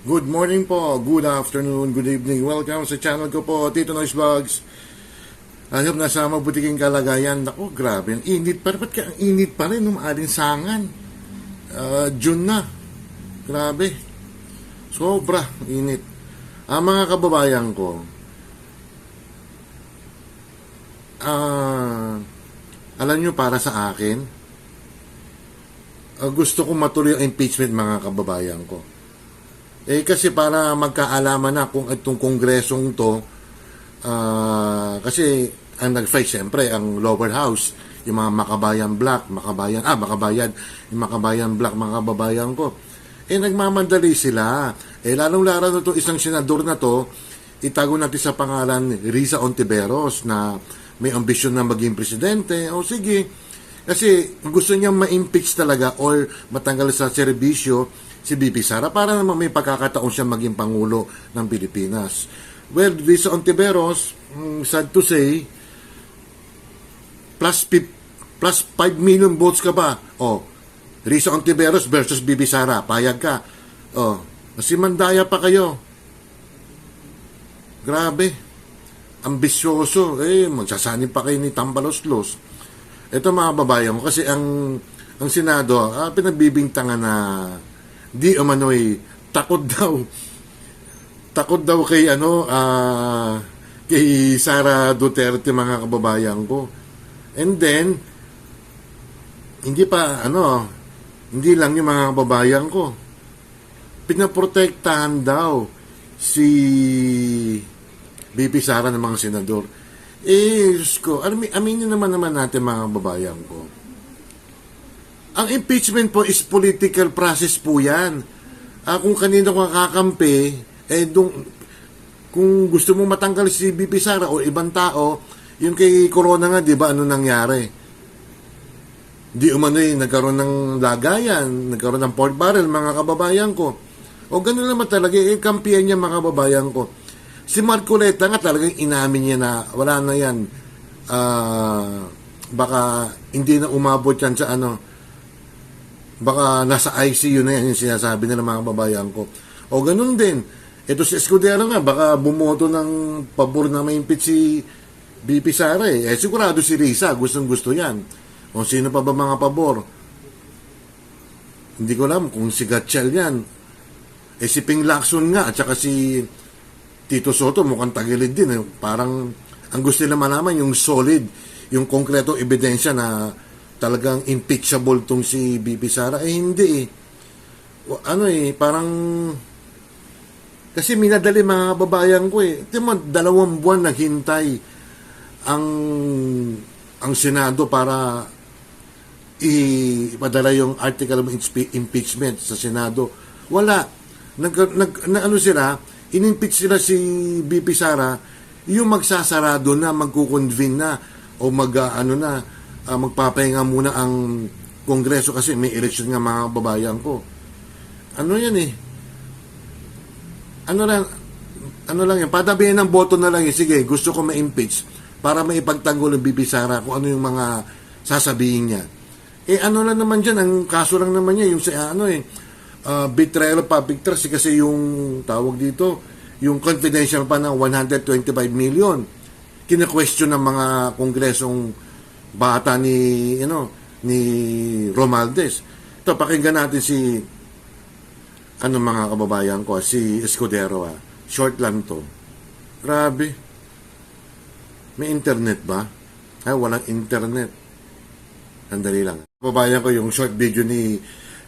Good morning po, good afternoon, good evening. Welcome sa channel ko po, Tito Noise Vlogs. I hope nasa mabutiking kalagayan. Ako, grabe, ang init pa. Ba't ka ang init pa rin nung alinsangan? Uh, June na. Grabe. Sobra init. Ang mga kababayan ko, ah, alam nyo para sa akin, ah, gusto ko matuloy ang impeachment mga kababayan ko. Eh kasi para magkaalaman na kung itong kongresong to ah, kasi ang nag-fight siyempre ang lower house yung mga makabayan black, makabayan, ah, makabayan, yung makabayan black, mga kababayan ko. Eh, nagmamandali sila. Eh, lalong-laro na to isang senador na to, itago natin sa pangalan Risa Ontiveros na may ambisyon na maging presidente. O sige, kasi gusto niyang ma-impeach talaga or matanggal sa serbisyo si BP Sara para naman may pagkakataon siya maging Pangulo ng Pilipinas. Well, Risa Ontiveros, mm, sad to say, plus, plus 5 million votes ka pa. Oh, Risa Ontiveros versus Bibi Sara, payag ka. Oh, si Mandaya pa kayo. Grabe. Ambisyoso. Eh, magsasanib pa kayo ni Tambaloslos. Ito mga babayan ko, kasi ang ang Senado, ah, pinagbibintangan na di umano'y takot daw. Takot daw kay ano, ah, kay Sara Duterte mga kababayan ko. And then, hindi pa, ano, hindi lang yung mga kababayan ko. Pinaprotektahan daw si BP Sara ng mga senador. Eh, Diyos ko, amin, aminin naman naman natin mga kababayan ko. Ang impeachment po is political process po yan. Ah, kung kanino ka kakampi, eh, dung, kung gusto mo matanggal si BP Sara o ibang tao, yung kay Corona nga, di ba, ano nangyari? Di umano eh, nagkaroon ng lagayan, nagkaroon ng pork barrel, mga kababayan ko. O ganun naman talaga, eh, kampiyan niya mga kababayan ko. Si Marcoleta nga talagang inamin niya na wala na yan. Ah, baka hindi na umabot yan sa ano, baka nasa ICU na yan yung sinasabi nila mga kababayan ko. O ganun din. Ito si Escudero nga, baka bumoto ng pabor na ma-impeach si BP Sara eh. Eh sigurado si Risa, gustong gusto yan. O sino pa ba mga pabor? Hindi ko alam kung si Gatchel yan. Eh si Ping Lacson nga, at saka si Tito Soto mukhang tagilid din. Eh. Parang ang gusto nila malaman yung solid, yung konkreto ebidensya na talagang impeachable tong si BP Sara. Eh hindi eh. Ano eh, parang kasi minadali mga kababayan ko eh. Mo, dalawang buwan naghintay ang ang Senado para ipadala yung article of impe- impeachment sa Senado. Wala. Nag, nag, na, ano sila, in-impeach sila si BP Sara, yung magsasarado na, magkukonvene na, o mag, ah, ano na, ah, magpapahinga muna ang Kongreso kasi may election nga mga babayan ko. Ano yan eh? Ano lang, ano lang yan, patabihin ng boto na lang yun, sige, gusto ko ma-impeach para maipagtanggol ng BP Sara kung ano yung mga sasabihin niya. Eh ano lang naman dyan, ang kaso lang naman niya, yung sa ano eh, uh, betrayal of public trust eh, kasi yung tawag dito, yung confidential pa ng 125 million. Kina-question ng mga kongresong bata ni, you know, ni Romaldes. Ito, pakinggan natin si ano mga kababayan ko, si Escudero ah. Short lang to. Grabe. May internet ba? Ay, walang internet. Sandali lang. Kababayan ko yung short video ni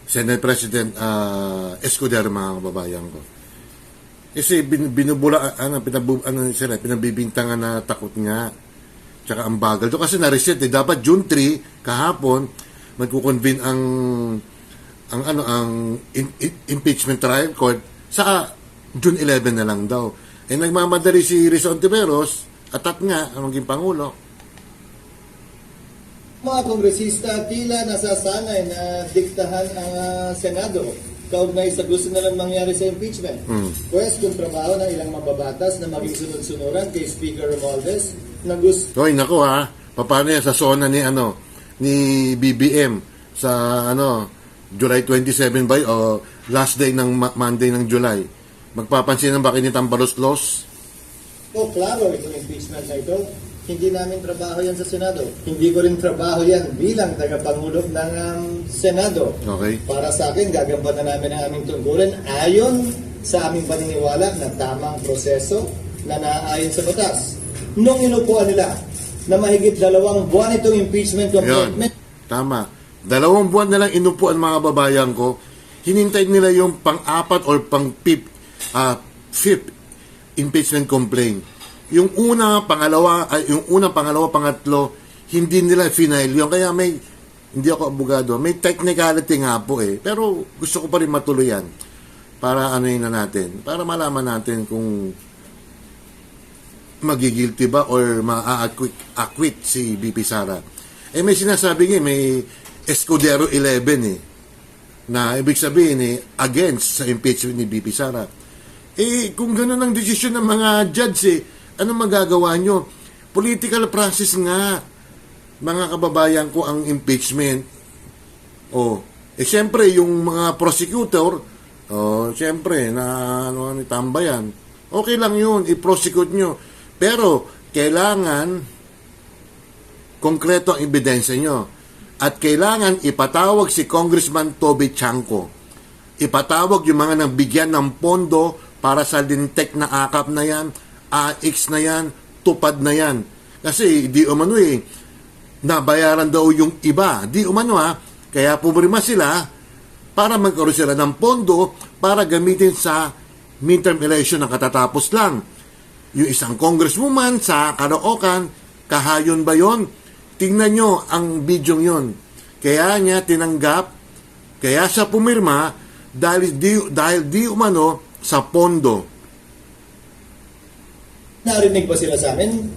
Senate President uh, Escudero, mga kababayan ko. Kasi bin, binubula, ano, pinabu, ano sila, pinabibintangan na takot nga. Tsaka ang bagal to kasi na-reset eh. Dapat June 3, kahapon, magkukonvene ang ang ano ang in- in- impeachment trial court sa June 11 na lang daw. Eh nagmamadali si Rizal Ontiveros, atat nga ang maging pangulo. Mga kongresista tila nasasanay na diktahan ang ah, Senado kaugnay sa gusto nilang mangyari sa impeachment. Pwes kung trabaho ng ilang mababatas na maging sunod-sunuran kay Speaker Romualdez na gusto Hoy, nako ha. Paano yan sa zona ni ano ni BBM sa ano July 27 ba o last day ng Ma- Monday ng July. Magpapansin ng bakit ni Tambalos Los? O klaro itong impeachment na ito. Hindi namin trabaho yan sa Senado. Hindi ko rin trabaho yan bilang tagapangulo ng um, Senado. Okay. Para sa akin, gagampanan namin ang aming tungkulin ayon sa aming paniniwala na tamang proseso na naaayon sa batas. Nung inupuan nila na mahigit dalawang buwan itong impeachment commitment, Tama. Dalawang buwan na lang inupuan mga babayan ko. Hinintay nila yung pang-apat or pang-fifth ah, fifth impeachment complaint. Yung una, pangalawa, ay, yung una, pangalawa, pangatlo, hindi nila final yun. Kaya may, hindi ako abogado, may technicality nga po eh. Pero gusto ko pa rin matuloy yan. Para ano yun na natin. Para malaman natin kung magigilty ba or ma-acquit acquit si BP Sara. Eh may sinasabi nga, eh, may Escudero 11 eh, na ibig sabihin eh, against sa impeachment ni BP Sara. Eh, kung gano'n ang desisyon ng mga judge eh, ano magagawa nyo? Political process nga, mga kababayan ko, ang impeachment. Oh, eh siyempre, yung mga prosecutor, oh, siyempre, na ano, ano, tambayan, okay lang yun, i-prosecute nyo. Pero, kailangan konkreto ang ebidensya nyo. At kailangan ipatawag si Congressman Toby Chanko. Ipatawag yung mga nabigyan ng pondo para sa lintek na akap na yan, AX na yan, tupad na yan. Kasi di umano eh, nabayaran daw yung iba. Di umano ha, kaya pumirma sila para magkaroon sila ng pondo para gamitin sa midterm election na katatapos lang. Yung isang congresswoman sa Caloocan, kahayon ba yon? Tingnan nyo ang video yon. Kaya niya tinanggap, kaya siya pumirma dahil di, dahil di umano sa pondo. Narinig ba sila sa amin?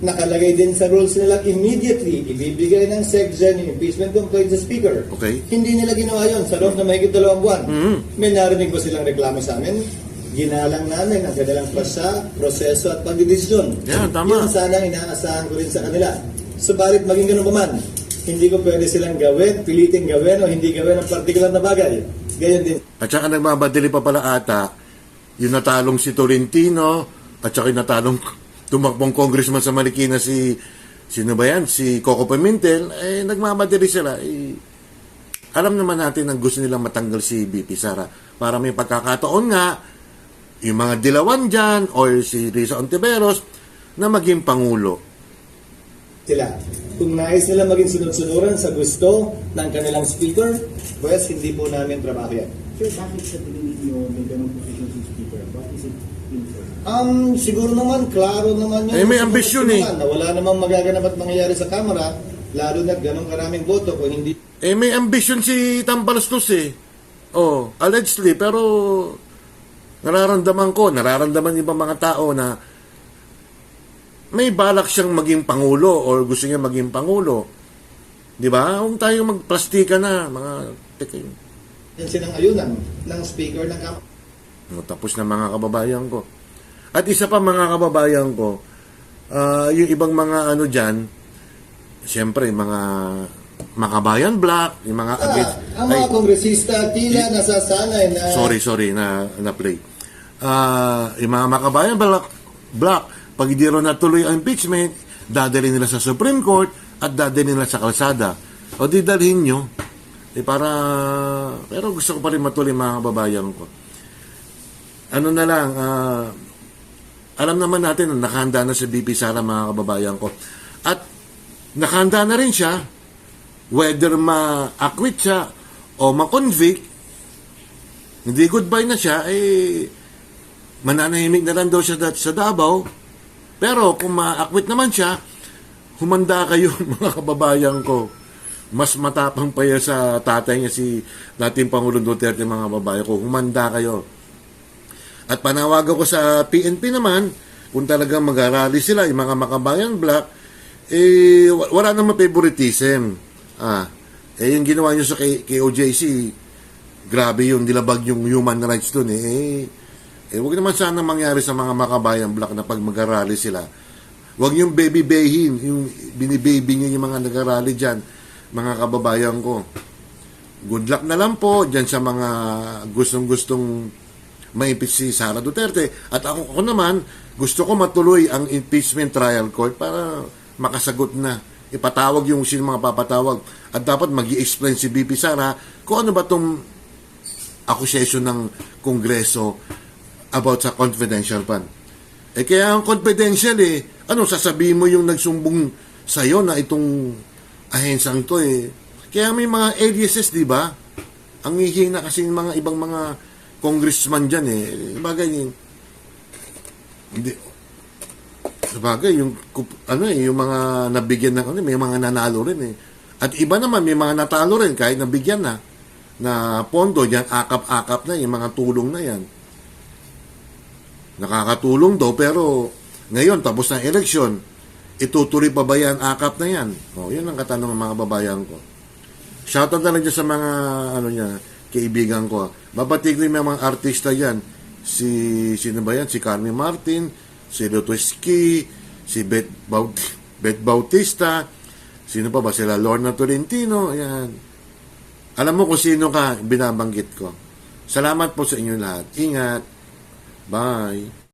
Nakalagay din sa rules nila immediately ibibigay ng SecGen yung impeachment complaint sa Speaker. Okay. Hindi nila ginawa yun sa loob na mahigit dalawang buwan. Mhm. May narinig ba silang reklamo sa amin? Ginalang namin ang kanilang pasya, proseso at pagdidesisyon. Yan, tama. Yun sana ang inaasahan ko rin sa kanila. Subalit maging ganun pa man, hindi ko pwede silang gawin, piliting gawin o hindi gawin ang partikular na bagay. Gayon din At saka nagmamadali pa pala ata yung natalong si Tolentino at saka natalong tumakbong congressman sa Marikina si sino ba yan? Si Coco Pimentel eh nagmamadali sila eh, alam naman natin ang gusto nilang matanggal si BP Sara para may pagkakataon nga yung mga dilawan dyan or si Risa Ontiveros na maging Pangulo. sila. Kung nais nila maging sunod-sunuran sa gusto ng kanilang speaker, pues hindi po namin trabaho yan. Sir, bakit sa tingin ninyo may ganong position si Speaker? What is it in for? Um, siguro naman, klaro naman yun. Eh, may ambisyon eh. Na wala namang magaganap at mangyayari sa Kamara, lalo na ganong karaming boto kung hindi Eh, may ambisyon si Tambalastos eh. Oh, allegedly, pero nararamdaman ko, nararamdaman ng ibang mga tao na may balak siyang maging pangulo or gusto niya maging pangulo. Di ba? Huwag tayo magplastika na, mga teka yun. yan sinang-ayunan ng speaker ng Kamara. No, tapos na mga kababayan ko. At isa pa mga kababayan ko, ah, yung ibang mga ano dyan, siyempre, mga makabayan black, yung mga Ah, ang mga ay, kongresista tila nasasanay na sorry, sorry, na, na play. Ah, yung mga makabayan black, black, pag hindi rin natuloy ang impeachment, dadalhin nila sa Supreme Court at dadalhin nila sa kalsada. O di dalhin nyo. Eh, para, pero gusto ko pa rin matuloy mga kababayan ko. Ano na lang, ah, alam naman natin na nakahanda na si BP Sara mga kababayan ko. At nakahanda na rin siya whether ma-acquit siya o ma-convict, hindi goodbye na siya, eh, mananahimik na lang daw siya sa Davao. Pero kung ma-acquit naman siya, humanda kayo mga kababayan ko. Mas matapang pa yan sa tatay niya si dating Pangulong Duterte mga babae ko. Humanda kayo. At panawagan ko sa PNP naman, kung talagang mag-arali sila, yung mga makabayan black, eh, wa- wala namang favoritism. Ah, eh, yung ginawa nyo sa K- KOJC, grabe yung dilabag yung human rights dun eh. Eh, eh wag naman sana mangyari sa mga makabayan black na pag mag-arali sila. Wag yung baby-bahin, yung binibaby nyo yung mga nag-arali dyan, mga kababayan ko. Good luck na lang po dyan sa mga gustong-gustong ma-impeach si Sara Duterte. At ako, ako naman, gusto ko matuloy ang impeachment trial court para makasagot na. Ipatawag yung sino mga papatawag. At dapat mag explain si BP Sara kung ano ba itong accusation ng Kongreso about sa confidential fund. Eh kaya ang confidential eh, ano sasabihin mo yung nagsumbong sa'yo na itong ahensang to eh. Kaya may mga ADSS, di ba? Ang hihina kasi ng mga ibang mga congressman dyan eh. Bagay yun. Hindi. Sabagay, yung, ano eh, yung mga nabigyan ng, ano, may mga nanalo rin eh. At iba naman, may mga natalo rin kahit nabigyan na na pondo, yan akap-akap na, yung mga tulong na yan. Nakakatulong daw, pero ngayon, tapos na eleksyon, itutuloy pa ba yan, akap na yan? O, yun ang katanungan ng mga babayan ko. Shoutout na lang dyan sa mga, ano niya, kaibigan ko. Babati ko yung mga artista yan. Si, sino ba yan? Si Carmen Martin, si Lotto Ski, si Beth, Baut Beth Bautista, sino pa ba? Sila Lorna Tolentino, yan. Alam mo kung sino ka, binabanggit ko. Salamat po sa inyo lahat. Ingat. Bye.